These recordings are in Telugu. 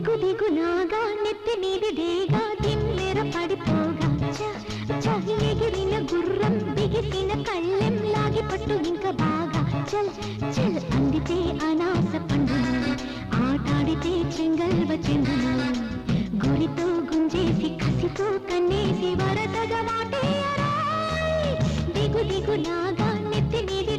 దిగు దిగు నాగా నెత్తి నీది దేగా దిమ్మెర పడిపోగా. చ, ఎగిరిన గుర్రం బిగిసిన కళ్ళెం లాగి పట్టు ఇంకా బాగా. చల్ చల్ అందితే అనాస పండును? ఆటాడితే చెంగల్వ చెందును గురితో గుంజేసి కసితో కన్నేసి వరదగా మాటే దిగు దిగు నాగా నెత్తి నీది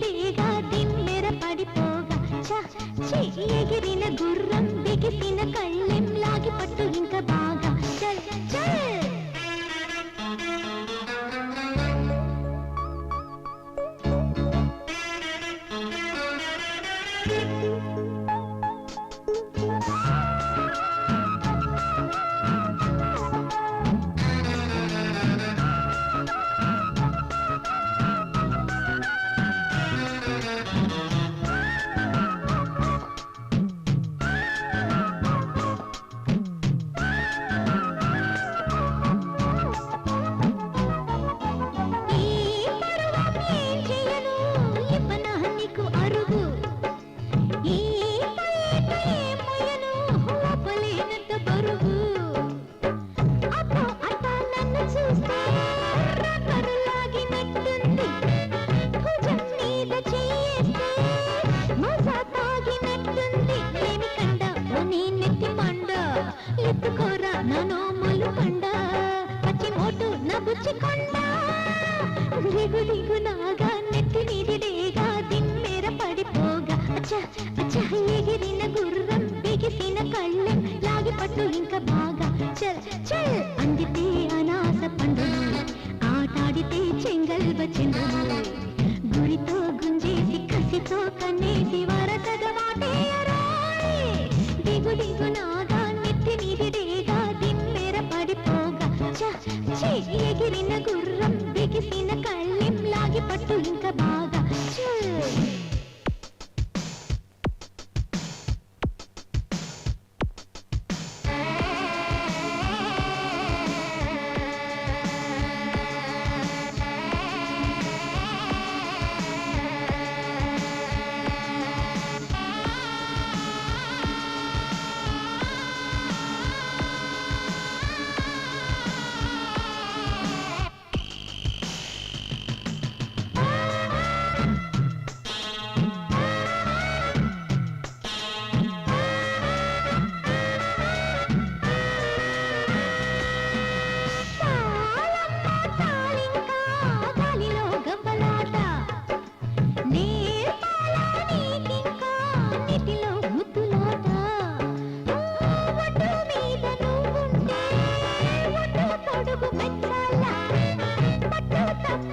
ఎగిరిన గుర్రం బిగిసిన కళ్ళెం లాగి పట్టు ఇంకా బాగా. చల్ చల్. నా దిగు దిగు నాగా నెత్తి నీది దిమ్మెర పడిపోగా. అచ్చ అచ్చ ఎగిరిన గుర్రం బిగిసిన కళ్ళెం లాగి పట్టు ఇంకా బాగా. చల్ చల్ అందితే అనాస ఆటాడితే గురితో గుంజేసి కసితో కన్నేసి వరసగా మాటేయరాయ్ దిగు దిగు పట్టు ఇంకా బాగా.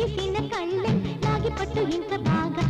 గుర్రం బిగిసిన కళ్ళెం లాగి పట్టు ఇంత బాగా